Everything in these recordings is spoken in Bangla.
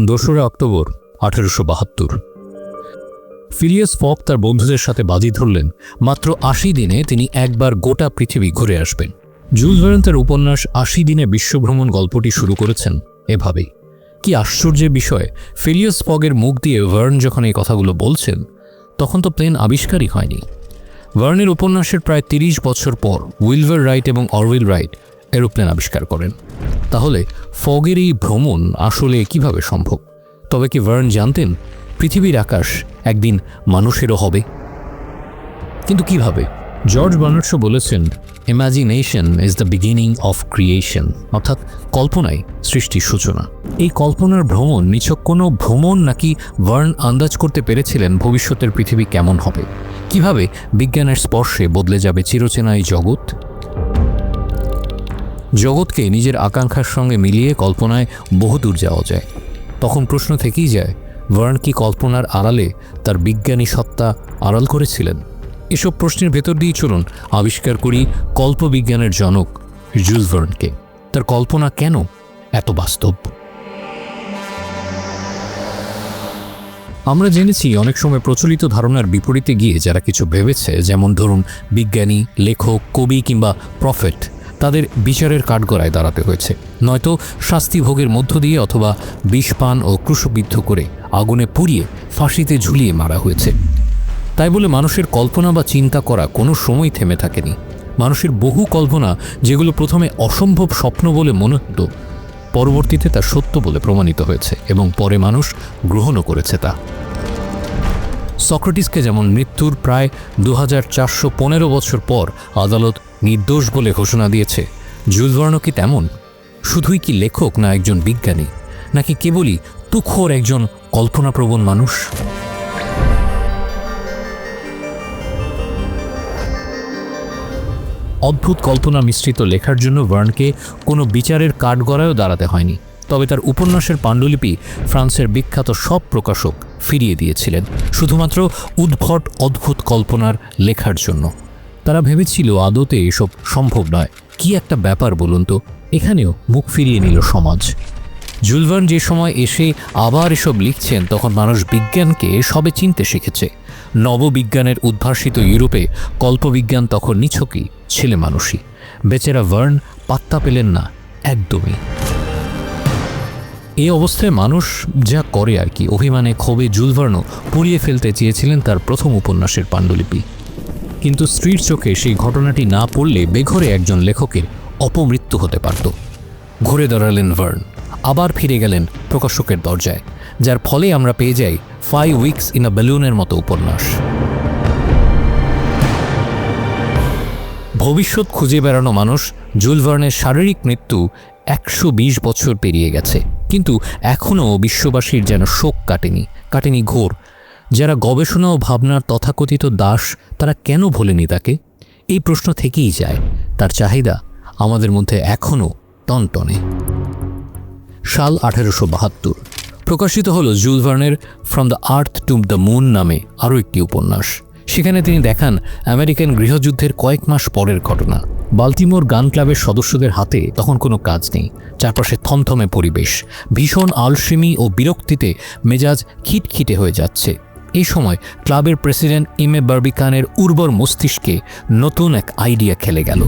দোসরা অক্টোবর আঠেরোশো বাহাত্তর। ফিলিয়াস ফক তার বন্ধুদের সাথে বাজি ধরলেন। মাত্র আশি দিনে তিনি একবার গোটা পৃথিবী ঘুরে আসবেন। জুল তার উপন্যাস আশি দিনে বিশ্বভ্রমণ গল্পটি শুরু করেছেন এভাবেই। কি আশ্চর্যের বিষয়, ফিলিয়াস ফগের মুখ দিয়ে ভার্ন যখন এই কথাগুলো বলছেন, তখন তো প্লেন আবিষ্কারই হয়নি। ভার্নের উপন্যাসের প্রায় তিরিশ বছর পর উইলভার রাইট এবং অরউইল রাইট এরোপ্লেন আবিষ্কার করেন। তাহলে ফগের এই ভ্রমণ আসলে কীভাবে সম্ভব? তবে কি ভার্ন জানতেন পৃথিবীর আকাশ একদিন মানুষেরও হবে? কিন্তু কীভাবে? জর্জ বার্নার্সও বলেছেন imagination is the beginning of creation অর্থাৎ কল্পনাই সৃষ্টির সূচনা। এই কল্পনার ভ্রমণ, নিছক কোনো ভ্রমণ নাকি ভার্ন আন্দাজ করতে পেরেছিলেন ভবিষ্যতের পৃথিবী কেমন হবে? কীভাবে বিজ্ঞানের স্পর্শে বদলে যাবে চিরচেনা এই জগৎ? জগৎকে নিজের আকাঙ্ক্ষার সঙ্গে মিলিয়ে কল্পনায় বহুদূর যাওয়া যায়। তখন প্রশ্ন থেকেই যায়, ভার্ন কি কল্পনার আড়ালে তার বিজ্ঞানী সত্তা আড়াল করেছিলেন? এসব প্রশ্নের ভেতর দিয়েই চলুন, আবিষ্কার করি কল্পবিজ্ঞানের জনক জুল ভার্নকে। তার কল্পনা কেন এত বাস্তব? আমরা জেনেছি অনেক সময় প্রচলিত ধারণার বিপরীতে গিয়ে যারা কিছু ভেবেছে, যেমন ধরুন বিজ্ঞানী, লেখক, কবি কিংবা প্রফেট তাদের বিচারের কাঠগড়ায় দাঁড়াতে হয়েছে। নয়তো শাস্তি ভোগের মধ্য দিয়ে অথবা বিষপান ও ক্রুশবিদ্ধ করে আগুনে পুড়িয়ে ফাঁসিতে ঝুলিয়ে মারা হয়েছে। তাই বলে মানুষের কল্পনা বা চিন্তা করা কোনো সময় থেমে থাকেনি। মানুষের বহু কল্পনা যেগুলো প্রথমে অসম্ভব স্বপ্ন বলে মনে হতো পরবর্তীতে তা সত্য বলে প্রমাণিত হয়েছে এবং পরে মানুষ গ্রহণও করেছে তা। সক্রেটিসকে যেমন মৃত্যুর প্রায় দু বছর পর আদালত নির্দোষ বলে ঘোষণা দিয়েছে। জুলবর্ণ কি তেমন? শুধুই কি লেখক না একজন বিজ্ঞানী? নাকি কেবলই তুখোর একজন কল্পনাপ্রবণ মানুষ? অদ্ভুত কল্পনা মিশ্রিত লেখার জন্য ভার্নকে কোনো বিচারের কাঠগড়ায়ও দাঁড়াতে হয়নি। তবে তার উপন্যাসের পাণ্ডুলিপি ফ্রান্সের বিখ্যাত সব প্রকাশক ফিরিয়ে দিয়েছিলেন। শুধুমাত্র উদ্ভট অদ্ভুত কল্পনার লেখার জন্য। তারা ভেবেছিল আদতে এসব সম্ভব নয়। কি একটা ব্যাপার বলুন তো? এখানেও মুখ ফিরিয়ে নিল সমাজ। জুলভার্ন যে সময় এসে আবার এসব লিখছেন, তখন মানুষ বিজ্ঞানকে সবে চিনতে শিখেছে। নববিজ্ঞানের উদ্ভাসিত ইউরোপে কল্পবিজ্ঞান তখন নিছকই ছেলে মানুষই। বেচেরা ভার্ন পাত্তা পেলেন না, একদমই। এই অবস্থায় মানুষ যা করে আর কি, অভিমানে ক্ষোভে জুলভার্ন পুড়িয়ে ফেলতে চেয়েছিলেন তার প্রথম উপন্যাসের পাণ্ডুলিপি। কিন্তু স্ত্রীর চোখে সেই ঘটনাটি না পড়লে বেঘরে একজন লেখকের অপমৃত্যু হতে পারত। ঘুরে দাঁড়ালেন ভার্ন। আবার ফিরে গেলেন প্রকাশকের দরজায়, যার ফলে আমরা পেয়ে যাই ফাইভ উইকস ইন আ বেলুনের মতো উপন্যাস। ভবিষ্যৎ খুঁজে বেড়ানো মানুষ জুলভার্নের শারীরিক মৃত্যু একশো বিশ বছর পেরিয়ে গেছে। কিন্তু এখনও বিশ্ববাসীর যেন শোক কাটেনি কাটেনি ঘোর যারা গবেষণা ও ভাবনার তথাকথিত দাস, তারা কেন ভোলেনি তাকে? এই প্রশ্ন থেকেই যায়। তার চাহিদা আমাদের মধ্যে এখনও টনটনে। সাল আঠেরোশো বাহাত্তর। প্রকাশিত হল জুলভার্নের from the earth to the moon নামে আরও একটি উপন্যাস। সেখানে তিনি দেখান আমেরিকান গৃহযুদ্ধের কয়েক মাস পরের ঘটনা। বাল্টিমোর গান ক্লাবের সদস্যদের হাতে তখন কোনো কাজ নেই। চারপাশে থমথমে পরিবেশ। ভীষণ আলসেমি ও বিরক্তিতে মেজাজ খিটখিটে হয়ে যাচ্ছে। এই সময় ক্লাবের প্রেসিডেন্ট ইমে বার্বিকানের উর্বর মস্তিষ্কে নতুন এক আইডিয়া খেলে গেল,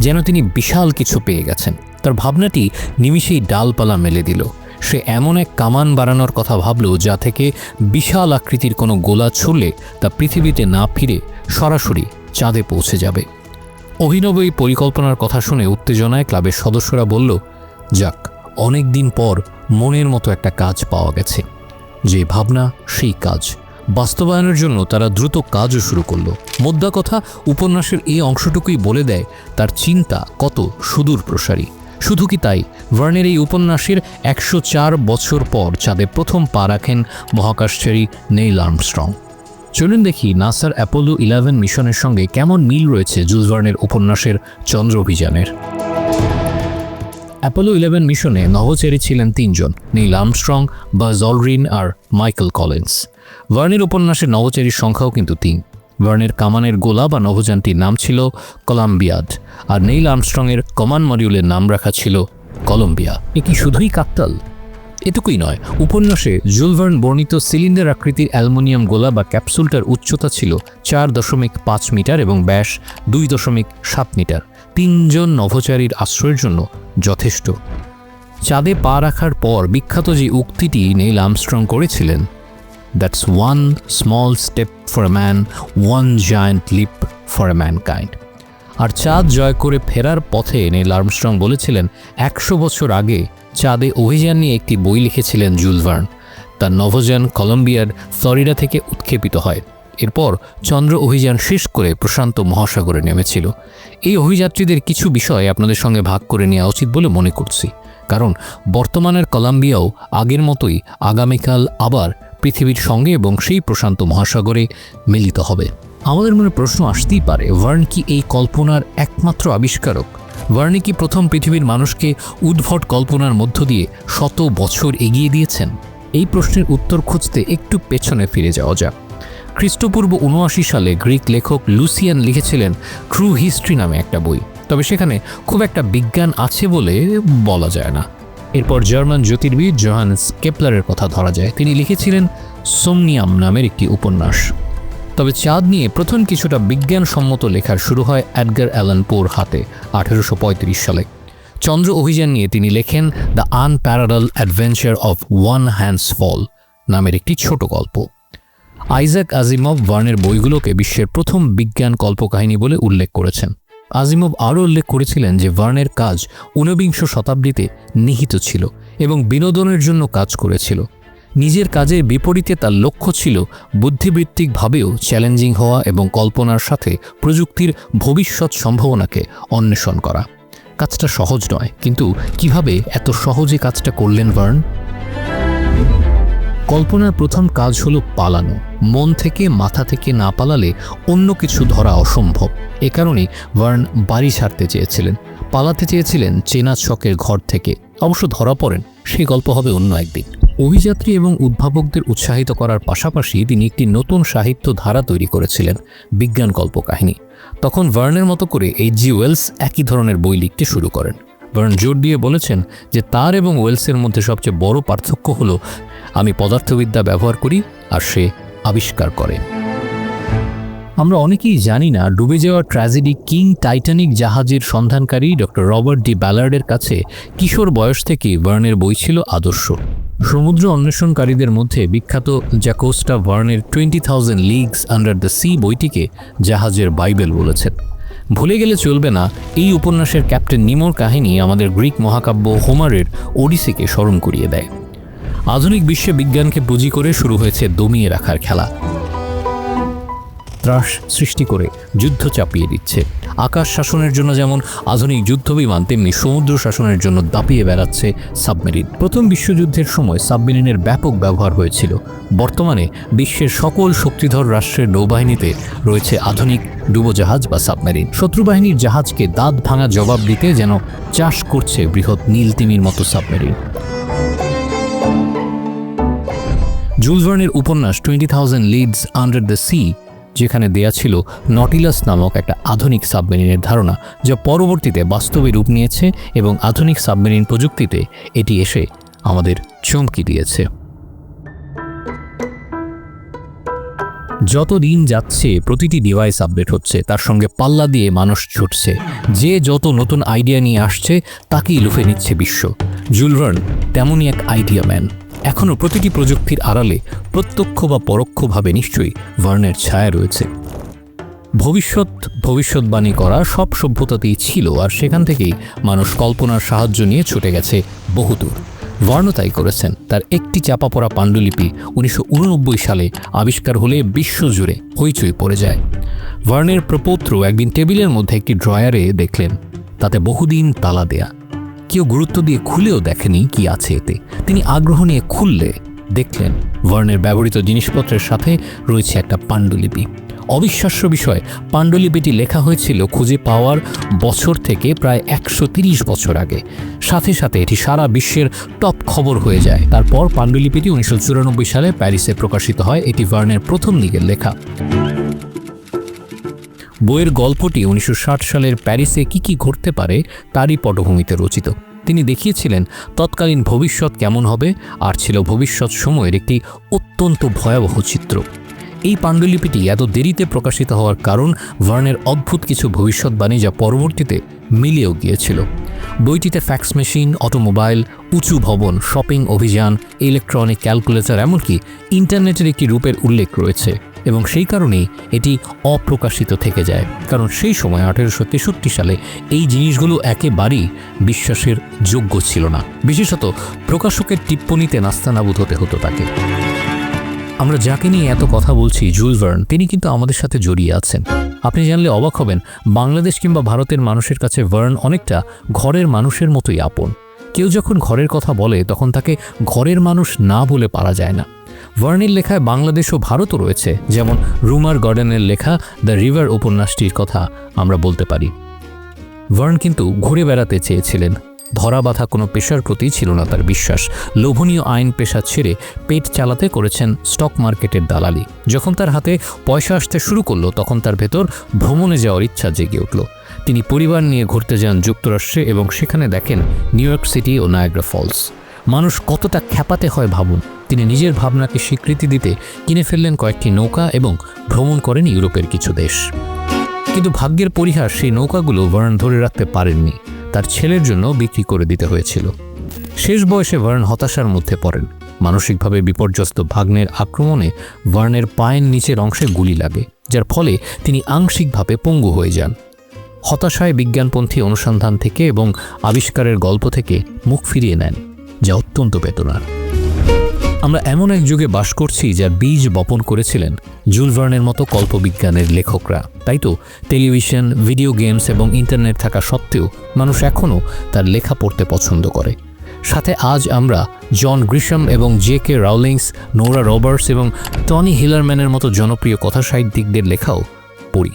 যেন তিনি বিশাল কিছু পেয়ে গেছেন। তার ভাবনাটি নিমিষেই ডালপালা মেলে দিল। সে এমন এক কামান বাড়ানোর কথা ভাবল যা থেকে বিশাল আকৃতির কোনো গোলা ছুড়লে তা পৃথিবীতে না ফিরে সরাসরি চাঁদে পৌঁছে যাবে। অভিনব এই পরিকল্পনার কথা শুনে উত্তেজনায় ক্লাবের সদস্যরা বলল, যাক অনেক দিন পর মনের মতো একটা কাজ পাওয়া গেছে। যে ভাবনা, সেই কাজ। বাস্তবায়নের জন্য তারা দ্রুত কাজও শুরু করল। মোদ্দা কথা উপন্যাসের এই অংশটুকুই বলে দেয়, তার চিন্তা কত সুদূর প্রসারী। শুধু কি তাই? ভার্নের এই উপন্যাসের একশো চার বছর পর চাঁদে প্রথম পা রাখেন মহাকাশচারী নেইল আর্মস্ট্রং। চলুন দেখি নাসার অ্যাপোলো ইলেভেন মিশনের সঙ্গে কেমন মিল রয়েছে জুলস ভার্নের উপন্যাসের চন্দ্র অভিযানের। অ্যাপোলো ইলেভেন মিশনে নভোচারী ছিলেন তিনজন নীল আর্মস্ট্রং বাজ অলরিন আর মাইকেল কলেন্স। ভার্নের উপন্যাসের নভোচারীর সংখ্যাও কিন্তু তিন। ভার্নের কামানের গোলা বা নভোযানটির নাম ছিল কলাম্বিয়াদ, আর নেইল আর্মস্ট্রংয়ের কমান মডিউলের নাম রাখা ছিল কলম্বিয়া। এ কি শুধুই কাকতাল? এটুকুই নয়, উপন্যাসে জুলভার্ন বর্ণিত সিলিন্ডার আকৃতির অ্যালুমিনিয়াম গোলা বা ক্যাপসুলটার উচ্চতা ছিল চার দশমিক পাঁচ মিটার এবং ব্যাস দুই দশমিক সাত মিটার। তিনজন নভোচারীর আশ্রয়ের জন্য যথেষ্ট। চাঁদে পা রাখার পর বিখ্যাত যে উক্তিটি নেইল আমস্ট্রং করেছিলেন that's one small step for a man one giant leap for a mankind আর চাঁদ জয় করে ফেরার পথে নেইল আর্মস্ট্রং বলেছিলেন, একশো বছর আগে চাঁদে অভিযান নিয়ে একটি বই লিখেছিলেন জুলভার্ন তার নভোযান কলম্বিয়ার ফ্লোরিডা থেকে উৎক্ষেপিত হয়। এরপর চন্দ্র অভিযান শেষ করে প্রশান্ত মহাসাগরে নেমেছিল। এই অভিযাত্রীদের কিছু বিষয় আপনাদের সঙ্গে ভাগ করে নেওয়া উচিত বলে মনে করছি। কারণ বর্তমানের কলাম্বিয়াও আগের মতোই আগামীকাল আবার পৃথিবীর সঙ্গে এবং সেই প্রশান্ত মহাসাগরে মিলিত হবে। আমাদের মনে প্রশ্ন আসতেই পারে ভার্ন কি এই কল্পনার একমাত্র আবিষ্কারক? ভার্নি কি প্রথম পৃথিবীর মানুষকে উদ্ভট কল্পনার মধ্য দিয়ে শত বছর এগিয়ে দিয়েছেন? এই প্রশ্নের উত্তর খুঁজতে একটু পেছনে ফিরে যাওয়া যাক। খ্রিস্টপূর্ব উনআশি সালে গ্রিক লেখক লুসিয়ান লিখেছিলেন ট্রু হিস্ট্রি নামে একটা বই। তবে সেখানে খুব একটা বিজ্ঞান আছে বলে বলা যায় না। এরপর জার্মান জ্যোতির্বিদ জোহান্স কেপলারের কথা ধরা যায়। তিনি লিখেছিলেন, সোমনিয়াম নামের একটি উপন্যাস। তবে চাঁদ নিয়ে প্রথম কিছুটা বিজ্ঞানসম্মত লেখার শুরু হয় অ্যাডগার অ্যালান পোর হাতে, আঠেরোশো সালে। চন্দ্র অভিযান নিয়ে তিনি লেখেন, the unparalleled adventure of one Hans Pfaall নামের একটি ছোট গল্প। আইজাক আজিমভ ভার্নের বইগুলোকে বিশ্বের প্রথম বিজ্ঞান কল্পকাহিনী বলে উল্লেখ করেছেন। আজিমভ আরও উল্লেখ করেছিলেন যে ভার্নের কাজ ঊনবিংশ শতাব্দীতে নিহিত ছিল এবং বিনোদনের জন্য কাজ করেছিল। নিজের কাজের বিপরীতে তার লক্ষ্য ছিল বুদ্ধিবৃত্তিকভাবেও চ্যালেঞ্জিং হওয়া এবং কল্পনার সাথে প্রযুক্তির ভবিষ্যৎ সম্ভাবনাকে অন্বেষণ করা। কাজটা সহজ নয়, কিন্তু কীভাবে এত সহজে কাজটা করলেন ভার্ন? কল্পনার প্রথম কাজ হলো পালানো। মন থেকে মাথা থেকে না পালালে অন্য কিছু ধরা অসম্ভব। এ কারণেই ভার্ন বাড়ি ছাড়তে চেয়েছিলেন। পালাতে চেয়েছিলেন চেনা ছকের ঘর থেকে। অবশ্য ধরা পড়েন সেই গল্প হবে অন্য একদিন। অভিযাত্রী এবং উদ্ভাবকদের উৎসাহিত করার পাশাপাশি তিনি একটি নতুন সাহিত্য ধারা তৈরি করেছিলেন, বিজ্ঞান কল্পকাহিনী। তখন ভার্নের মতো করে এই জি ওয়েলস একই ধরনের বই লিখতে শুরু করেন। ভার্ন জোর দিয়ে বলেছেন যে তার এবং ওয়েলসের মধ্যে সবচেয়ে বড় পার্থক্য হলো আমি পদার্থবিদ্যা ব্যবহার করি আর সে আবিষ্কার করে। আমরা অনেকেই জানি না, ডুবে যাওয়া ট্র্যাজেডি কিং টাইটানিক জাহাজের সন্ধানকারী ডক্টর রবার্ট ডি ব্যালার্ডের কাছে কিশোর বয়স থেকে বার্নের বই ছিল আদর্শ। সমুদ্র অন্বেষণকারীদের মধ্যে বিখ্যাত Jacques Cousteau ভার্নের twenty thousand leagues under the sea বইটিকে জাহাজের বাইবেল বলেছেন। ভুলে গেলে চলবে না, এই উপন্যাসের ক্যাপ্টেন নিমোর কাহিনী আমাদের গ্রিক মহাকাব্য হোমারের ওডিসিকে স্মরণ করিয়ে দেয়। আধুনিক বিশ্বে বিজ্ঞানকে পুঁজি করে শুরু হয়েছে দমিয়ে রাখার খেলা। ত্রাস সৃষ্টি করে যুদ্ধ চাপিয়ে দিচ্ছে। আকাশ শাসনের জন্য যেমন আধুনিক যুদ্ধবিমান, তেমনি সমুদ্র শাসনের জন্য দাপিয়ে বেড়াচ্ছে সাবমেরিন। প্রথম বিশ্বযুদ্ধের সময় সাবমেরিনের ব্যাপক ব্যবহার হয়েছিল। বর্তমানে বিশ্বের সকল শক্তিধর রাষ্ট্রের নৌবাহিনীতে রয়েছে আধুনিক ডুবোজাহাজ বা সাবমেরিন। শত্রুবাহিনীর জাহাজকে দাঁত ভাঙা জবাব দিতে যেন চাষ করছে বৃহৎ নীলতিমির মতো সাবমেরিন। জুলভার্নের উপন্যাস twenty thousand leagues under the sea যেখানে দেয়া ছিল নটিলাস নামক একটা আধুনিক সাবমেরিনের ধারণা, যা পরবর্তীতে বাস্তবে রূপ নিয়েছে এবং আধুনিক সাবমেরিন প্রযুক্তিতে এটি এসে আমাদের চমকি দিয়েছে। যত দিন যাচ্ছে, প্রতিটি ডিভাইস আপডেট হচ্ছে, তার সঙ্গে পাল্লা দিয়ে মানুষ ছুটছে। যে যত নতুন আইডিয়া নিয়ে আসছে, তাকেই লুফে নিচ্ছে বিশ্ব। জুলভার্ন তেমনই এক আইডিয়া ম্যান এখনও প্রতিটি প্রযুক্তির আড়ালে প্রত্যক্ষ বা পরোক্ষভাবে নিশ্চয়ই ভার্নের ছায়া রয়েছে। ভবিষ্যৎ, ভবিষ্যৎবাণী করা সব সভ্যতাতেই ছিল আর সেখান থেকেই মানুষ কল্পনার সাহায্য নিয়ে ছুটে গেছে বহুদূর। ভার্ন তাই করেছেন। তার একটি চাপা পড়া পাণ্ডুলিপি উনিশশো উননব্বই সালে আবিষ্কার হলে বিশ্বজুড়ে হইচই পড়ে যায়। ভার্নের প্রপৌত্র একদিন টেবিলের মধ্যে একটি ড্রয়ারে দেখলেন, তাতে বহুদিন তালা দেয়া। কেউ গুরুত্ব দিয়ে খুলেও দেখেনি কি আছে এতে। তিনি আগ্রহ নিয়ে খুললে দেখলেন ভার্নের ব্যবহৃত জিনিসপত্রের সাথে রয়েছে একটা পাণ্ডুলিপি। অবিশ্বাস্য বিষয়, পাণ্ডুলিপিটি লেখা হয়েছিল খুঁজে পাওয়ার বছর থেকে প্রায় একশো বছর আগে। সাথে সাথে এটি সারা বিশ্বের টপ খবর হয়ে যায়। তারপর পাণ্ডুলিপিটি উনিশশো চুরানব্বই সালে প্যারিসে প্রকাশিত হয়। এটি ভার্নের প্রথম দিকের লেখা। বইয়ের গল্পটি উনিশশো ষাট সালের প্যারিসে কি কি ঘটতে পারে তারই পটভূমিতে রচিত। তিনি দেখিয়েছিলেন তৎকালীন ভবিষ্যৎ কেমন হবে আর ছিল ভবিষ্যৎ সময়ের একটি অত্যন্ত ভয়াবহ চিত্র। এই পাণ্ডুলিপিটি এত দেরিতে প্রকাশিত হওয়ার কারণ ভার্নের অদ্ভুত কিছু ভবিষ্যৎবাণী যা পরবর্তীতে মিলিয়েও গিয়েছিল। বইটিতে ফ্যাক্স মেশিন, অটোমোবাইল, উঁচু ভবন, শপিং অভিযান, ইলেকট্রনিক ক্যালকুলেটর, এমনকি ইন্টারনেটের একটি রূপের উল্লেখ রয়েছে। এবং সেই কারণেই এটি অপ্রকাশিত থেকে যায়। কারণ সেই সময় আঠেরোশো তেষট্টি সালে এই জিনিসগুলো একেবারেই বিশ্বাসের যোগ্য ছিল না। বিশেষত প্রকাশকের টিপ্পণীতে নাস্তানাবুদ হতে হতো তাকে। আমরা যাকে নিয়ে এত কথা বলছি, জুল ভার্ন, তিনি কিন্তু আমাদের সাথে জড়িয়ে আছেন। আপনি জানলে অবাক হবেন, বাংলাদেশ কিংবা ভারতের মানুষের কাছে ভার্ন অনেকটা ঘরের মানুষের মতোই আপন। কেউ যখন ঘরের কথা বলে, তখন তাকে ঘরের মানুষ না বলে পারা যায় না। ভার্নের লেখায় বাংলাদেশ ও ভারতও রয়েছে, যেমন রুমার গার্ডেনের লেখা দ্য রিভার উপন্যাসটির কথা আমরা বলতে পারি। ভার্ন কিন্তু ঘুরে বেড়াতে চেয়েছিলেন। ধরা বাঁধা কোনো পেশার প্রতি ছিল না তার বিশ্বাস। লোভনীয় আইন পেশা ছেড়ে পেট চালাতে করেছেন স্টক মার্কেটের দালালি। যখন তার হাতে পয়সা আসতে শুরু করল, তখন তার ভেতর ভ্রমণে যাওয়ার ইচ্ছা জেগে উঠল। তিনি পরিবার নিয়ে ঘুরতে যান যুক্তরাষ্ট্রে এবং সেখানে দেখেন নিউ ইয়র্ক সিটি ও নায়াগ্রা ফলস। মানুষ কতটা খ্যাপাতে হয় ভাবুন। তিনি নিজের ভাবনাকে স্বীকৃতি দিতে কিনে ফেললেন কয়েকটি নৌকা এবং ভ্রমণ করেন ইউরোপের কিছু দেশ। কিন্তু ভাগ্যের পরিহাস সেই নৌকাগুলো ভার্ন ধরে রাখতে পারেননি। তার ছেলের জন্য বিক্রি করে দিতে হয়েছিল। শেষ বয়সে ভার্ন হতাশার মধ্যে পড়েন। মানসিকভাবে বিপর্যস্ত ভাগ্নের আক্রমণে ভার্নের পায়ের নিচের অংশে গুলি লাগে, যার ফলে তিনি আংশিকভাবে পঙ্গু হয়ে যান। হতাশায় বিজ্ঞানপন্থী অনুসন্ধান থেকে এবং আবিষ্কারের গল্প থেকে মুখ ফিরিয়ে নেন, যা অত্যন্ত বেদনার। আমরা এমন এক যুগে বাস করছি যার বীজ বপন করেছিলেন জুল ভার্নের মতো কল্পবিজ্ঞানের লেখকরা। তাই তো, টেলিভিশন, ভিডিও গেমস এবং ইন্টারনেট থাকা সত্ত্বেও মানুষ এখনও তার লেখা পড়তে পছন্দ করে। সাথে আজ আমরা জন গ্রিশম এবং J K Rowlings, Nora Roberts এবং টনি হিলারম্যানের মতো জনপ্রিয় কথা সাহিত্যিকদের লেখাও পড়ি।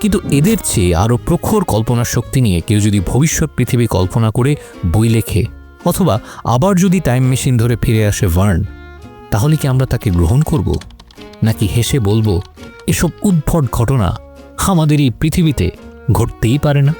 কিন্তু এদের চেয়ে আরও প্রখর কল্পনা শক্তি নিয়ে কেউ যদি ভবিষ্যৎ পৃথিবী কল্পনা করে বই লেখে অথবা আবার যদি টাইম মেশিন ধরে ফিরে আসে ভার্ন তাহলে কি আমরা তাকে গ্রহণ করব? নাকি হেসে বলব, এসব উদ্ভট ঘটনা আমাদের এই পৃথিবীতে ঘটতেই পারে না?